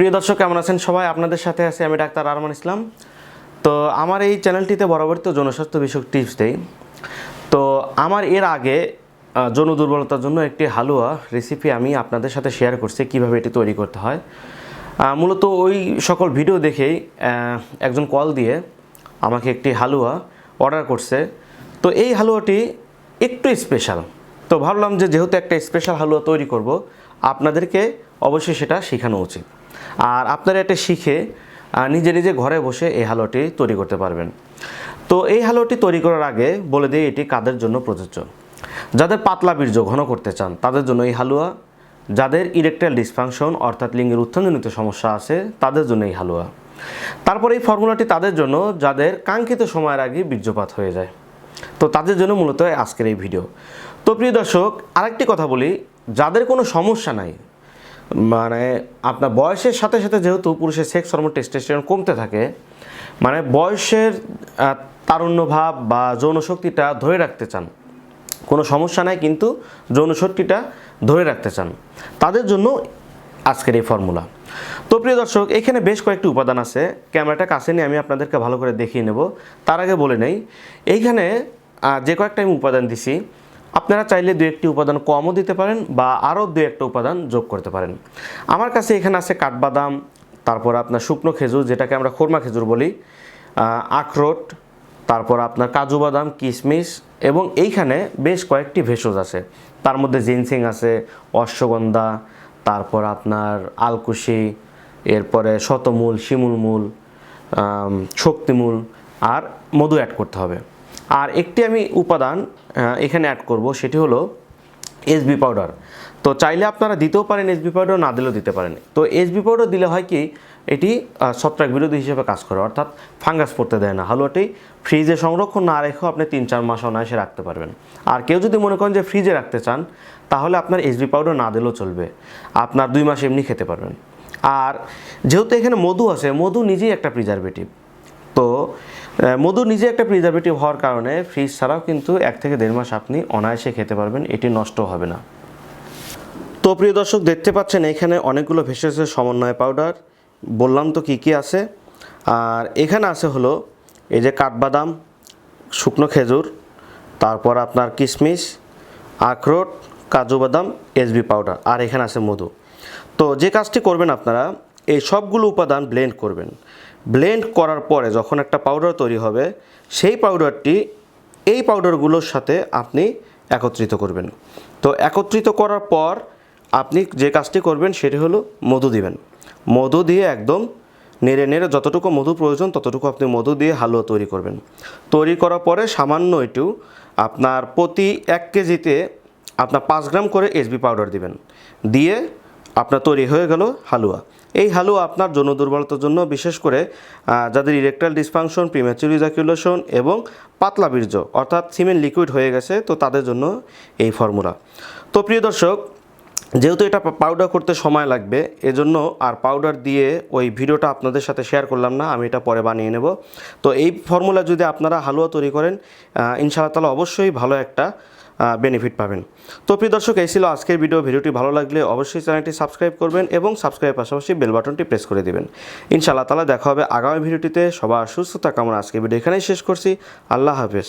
প্রিয় দর্শক, কেমন আছেন সবাই? আপনাদের সাথে আছি আমি ডাক্তার আরমান ইসলাম। তো আমার এই চ্যানেলটিতে বরাবর তো জনস্বাস্থ্য বিষয়ক টিপস দেই। তো আমার এর আগে যৌন দুর্বলতার জন্য একটি হালুয়া রেসিপি আমি আপনাদের সাথে শেয়ার করছি, কীভাবে এটি তৈরি করতে হয়। মূলত ওই সকল ভিডিও দেখেই একজন কল দিয়ে আমাকে একটি হালুয়া অর্ডার করছে। তো এই হালুয়াটি একটু স্পেশাল তো ভাবলাম যে যেহেতু একটা স্পেশাল হালুয়া তৈরি করব, আপনাদেরকে অবশ্যই সেটা শেখানো উচিত। আর আপনারা এটা শিখে নিজে নিজে ঘরে বসে এই হালুয়াটি তৈরি করতে পারবেন। তো এই হালুয়াটি তৈরি করার আগে বলে দিই, এটি কাদের জন্য প্রযোজ্য? যাদের পাতলা বীর্য ঘন করতে চান, তাদের জন্য এই হালুয়া। যাদের ইরেকটাইল ডিসফাংশন, অর্থাৎ লিঙ্গের উত্থানজনিত সমস্যা আছে, তাদের জন্য এই হালুয়া। তারপর এই ফর্মুলাটি তাদের জন্য, যাদের কাঙ্ক্ষিত সময়ের আগে বীর্যপাত হয়ে যায়। তো তাদের জন্য মূলত আজকের এই ভিডিও। তো প্রিয় দর্শক, আরেকটি কথা বলি, যাদের কোনো সমস্যা নাই মানে আপনার বয়সের সাথে সাথে যেহেতু পুরুষের সেক্স হরমোন টেস্টোস্টেরন কমতে থাকে মানে বয়সের তারুণ্য ভাব বা যৌন শক্তিটা ধরে রাখতে চান। কোনো সমস্যা নাই, কিন্তু যৌন শক্তিটা ধরে রাখতে চান। তাদের জন্য আজকের এই ফর্মুলা তো প্রিয় দর্শক, এখানে বেশ কয়েকটি উপাদান আছে। ক্যামেরাটা কাছে নিয়ে আমি আপনাদেরকে ভালো করে দেখিয়ে নেব। তার আগে বলে নেই, এইখানে যে কয়েকটা আমি উপাদান দিছি আপনারা চাইলে দু একটি উপাদান কমও দিতে পারেন বা আরও দু একটা উপাদান যোগ করতে পারেন। আমার কাছে এখানে আছে কাঠবাদাম, তারপর আপনার শুকনো খেজুর, যেটাকে আমরা খোরমা খেজুর বলি আখরোট, তারপর আপনার কাজু বাদাম, কিশমিশ, এবং এইখানে বেশ কয়েকটি ভেষজ আছে। তার মধ্যে জিনসিং আছে, অশ্বগন্ধা, তারপর আপনার আলকুশি, এরপরে শতমূল, শিমুলমূল শক্তিমূল, আর মধু অ্যাড করতে হবে। আর একটি আমি উপাদান এখানে অ্যাড করব, সেটি হলো এসবি পাউডার তো চাইলে আপনারা দিতেও পারেন এসবি পাউডার না দিলেও দিতে পারেন। তো এসবি পাউডার দিলে হয় কি, এটি ছত্রাক বিরোধী হিসেবে কাজ করে, অর্থাৎ ফাঙ্গাস পড়তে দেয় না। হালুয়াটি ফ্রিজে সংরক্ষণ না রেখেও আপনি তিন চার মাস অনায়াসে রাখতে পারবেন। আর কেউ যদি মনে করেন যে ফ্রিজে রাখতে চান, তাহলে আপনার এসবি পাউডার না দিলেও চলবে। আপনার দুই মাস এমনি খেতে পারবেন। আর যেহেতু এখানে মধু আছে, মধু নিজেই একটা প্রিজারভেটিভ মধু নিজে একটা প্রিজারভেটিভ হওয়ার কারণে ফ্রিজ ছাড়াও কিন্তু এক থেকে দেড় মাস আপনি অনায়াসে খেতে পারবেন, এটি নষ্ট হবে না। তো প্রিয় দর্শক, দেখতে পাচ্ছেন এখানে অনেকগুলো ভেষজের সমন্বয় পাউডার বললাম তো কী কী আছে। আর এখানে আছে হলো এই যে কাঠবাদাম, শুকনো খেজুর, তারপর আপনার কিশমিশ আখরোট, কাজু বাদাম এসবি পাউডার আর এখানে আছে মধু। তো যে কাজটি করবেন আপনারা, এই সবগুলো উপাদান ব্লেন্ড করবেন। ব্লেন্ড করার পরে যখন একটা পাউডার তৈরি হবে, সেই পাউডারটি এই পাউডারগুলোর সাথে আপনি একত্রিত করবেন। তো একত্রিত করার পর আপনি যে কাজটি করবেন সেটি হলো মধু দিবেন। মধু দিয়ে একদম নেড়ে নেড়ে যতটুকু মধু প্রয়োজন ততটুকু আপনি মধু দিয়ে হালুয়া তৈরি করবেন। তৈরি করার পরে সামান্য একটু আপনার প্রতি এক কেজিতে আপনার পাঁচ গ্রাম করে এসবি পাউডার দিবেন। দিয়ে আপনার তৈরি হয়ে গেল হালুয়া। এই হালুয়া আপনার যৌন দুর্বলতার জন্য বিশেষ করে যাদের ইরেকটাইল ডিসফাংশন প্রিম্যাচুর ইজাকুলেশন এবং পাতলা বীর্য, অর্থাৎ সিমেন্ট লিকুইড হয়ে গেছে, তো তাদের জন্য এই ফর্মুলা তো প্রিয় দর্শক, যেহেতু এটা পাউডার করতে সময় লাগবে, এজন্য আর পাউডার দিয়ে ওই ভিডিওটা আপনাদের সাথে শেয়ার করলাম না, আমি এটা পরে বানিয়ে নেব। তো এই ফর্মুলা যদি আপনারা হালুয়া তৈরি করেন ইনশাআল্লাহ তালা অবশ্যই ভালো একটা বেনিফিট পাবেন। তো প্রিয় দর্শক, এই ছিল আজকের ভিডিও ভিডিওটি ভালো লাগলে অবশ্যই চ্যানেলটি সাবস্ক্রাইব করবেন এবং সাবস্ক্রাইবের পাশাপাশি বেল বাটনটি প্রেস করে দেবেন। ইনশাআল্লাহ তালা দেখা হবে আগামী ভিডিওটিতে সবার সুস্থতা কামনা আজকের ভিডিও এখানেই শেষ করছি। আল্লাহ হাফেজ।